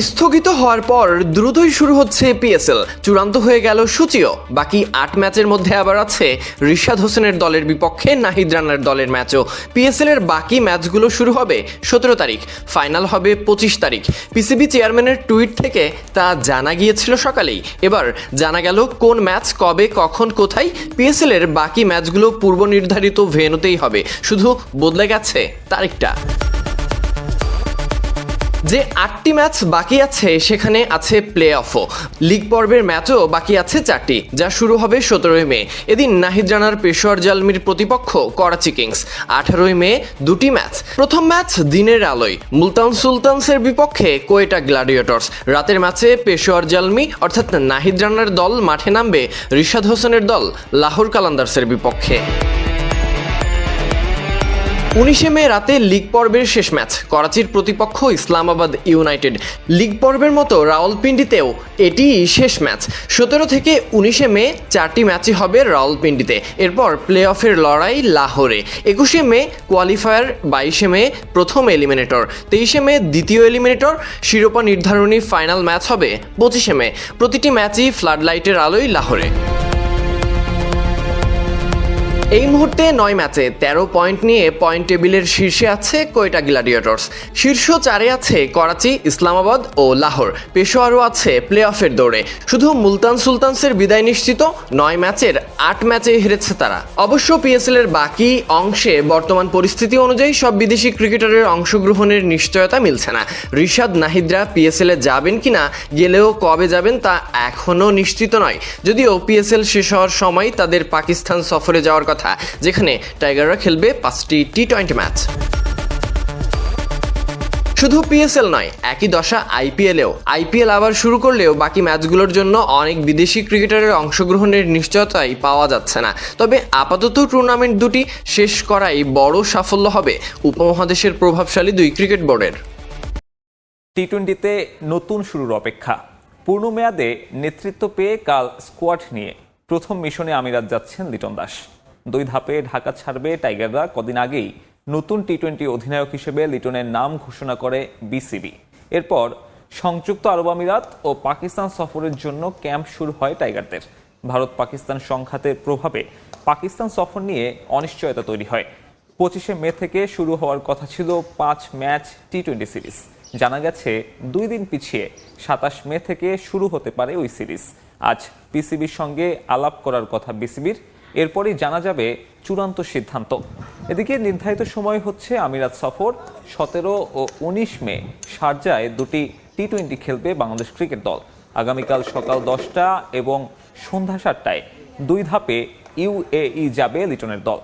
স্থগিত হওয়ার পর দ্রুতই শুরু হচ্ছে পিএসএল চূড়ান্ত হয়ে গেল সূচিও। বাকি আট ম্যাচের মধ্যে আবার আছে রিশাদ হোসেনের দলের বিপক্ষে নাহিদ রানার দলের ম্যাচও। পিএসএল এর বাকি ম্যাচগুলো শুরু হবে সতেরো তারিখ, ফাইনাল হবে পঁচিশ তারিখ। পিসিবি চেয়ারম্যানের টুইট থেকে তা জানা গিয়েছিল সকালেই। এবার জানা গেল কোন ম্যাচ কবে, কখন, কোথায় পিএসএল এর বাকি ম্যাচগুলো পূর্ব নির্ধারিত ভেন্যুতেই হবে। শুধু বদলে গেছে তারিখটা। যে আটটি ম্যাচ বাকি আছে, সেখানে আছে প্লে অফও লিগ পর্বের ম্যাচও বাকি আছে চারটি, যা শুরু হবে সতেরোই মে। এদিন নাহিদ রানার, পেশোয়ার জালমির প্রতিপক্ষ করাচি কিংস। আঠারোই মে দুটি ম্যাচ। প্রথম ম্যাচ দিনের আলোয়। মুলতান সুলতানসের বিপক্ষে কোয়েটা গ্ল্যাডিয়েটর্স রাতের ম্যাচে পেশোয়ার জালমি, অর্থাৎ নাহিদ রানার দল মাঠে নামবে রিশাদ হোসেনের দল লাহোর কালান্দার্সের বিপক্ষে। উনিশে মে রাতে লিগ পর্বের শেষ ম্যাচ, করাচির প্রতিপক্ষ ইসলামাবাদ ইউনাইটেড। লিগ পর্বের মতো রাওয়ালপিন্ডিতেও এটি শেষ ম্যাচ। সতেরো থেকে উনিশে মে চারটি ম্যাচই হবে রাওয়ালপিন্ডিতে। এরপর প্লে অফের লড়াই লাহোরে। একুশে মে কোয়ালিফায়ার, বাইশে মে প্রথম এলিমিনেটর। তেইশে মে দ্বিতীয় এলিমিনেটর। শিরোপা নির্ধারণী ফাইনাল ম্যাচ হবে পঁচিশে মে। প্রতিটি ম্যাচই ফ্লাড লাইটের আলোয় লাহোরে। এই মুহূর্তে নয় ম্যাচে তেরো পয়েন্ট নিয়ে পয়েন্ট টেবিলের শীর্ষে আছে কোয়েটা গ্ল্যাডিয়েটর্স শীর্ষ চারে আছে করাচি, ইসলামাবাদ ও লাহোর। পেশোয়ারও আছে প্লে অফের দৌড়ে। শুধু মুলতান সুলতানসের বিদায় নিশ্চিত, নয় ম্যাচের আট ম্যাচে হেরেছে তারা। অবশ্য পিএসএল এর বাকি অংশে বর্তমান পরিস্থিতি অনুযায়ী সব বিদেশি ক্রিকেটারের অংশগ্রহণের নিশ্চয়তা মিলছে না। রিশাদ নাহিদরা পিএসএল এ যাবেন কিনা, গেলেও কবে যাবেন তা এখনও নিশ্চিত নয়। যদিও পিএসএল শেষ হওয়ার সময় তাদের পাকিস্তান সফরে যাওয়ার কথা, যেখানে টাইগাররা খেলবে পাঁচটি টি টোয়েন্টি ম্যাচ শুধু পিএসএল নয়, একই দশা আইপিএলেও আইপিএল আবার শুরু করলেও বাকি ম্যাচগুলোর জন্য অনেক বিদেশি ক্রিকেটারের অংশগ্রহণের নিশ্চয়তাই পাওয়া যাচ্ছে না। তবে আপাতত টুর্নামেন্ট দুটি শেষ করাই বড় সাফল্য হবে উপমহাদেশের প্রভাবশালী দুই ক্রিকেট বোর্ডের। টি টোয়েন্টিতে নতুন শুরুর অপেক্ষা। পূর্ণ মেয়াদে নেতৃত্ব পেয়ে কাল স্কোয়াড নিয়ে প্রথম মিশনে আমিরাত যাচ্ছেন লিটন দাস। দুই ধাপে ঢাকা ছাড়বে টাইগাররা কদিন আগেই। নতুন টি টোয়েন্টি অধিনায়ক হিসেবে লিটনের নাম ঘোষণা করে বিসিবি। এরপর সংযুক্ত আরব আমিরাত ও পাকিস্তান সফরের জন্য ক্যাম্প শুরু হয় টাইগারদের। ভারত পাকিস্তান সংঘাতের প্রভাবে পাকিস্তান সফর নিয়ে অনিশ্চয়তা তৈরি হয়। পঁচিশে মে থেকে শুরু হওয়ার কথা ছিল পাঁচ ম্যাচ টি টোয়েন্টি সিরিজ। জানা গেছে, দুই দিন পিছিয়ে সাতাশ মে থেকে শুরু হতে পারে ওই সিরিজ। আজ পিসিবির সঙ্গে আলাপ করার কথা বিসিবির। এরপরই জানা যাবে চূড়ান্ত সিদ্ধান্ত। এদিকে নির্ধারিত সময় হচ্ছে আমিরাত সফর, সতেরো ও উনিশ মে, শারজায় দুটি টি টোয়েন্টি খেলবে বাংলাদেশ ক্রিকেট দল। আগামীকাল সকাল দশটা এবং সন্ধ্যা সাতটায় দুই ধাপে ইউএই যাবে লিটনের দল।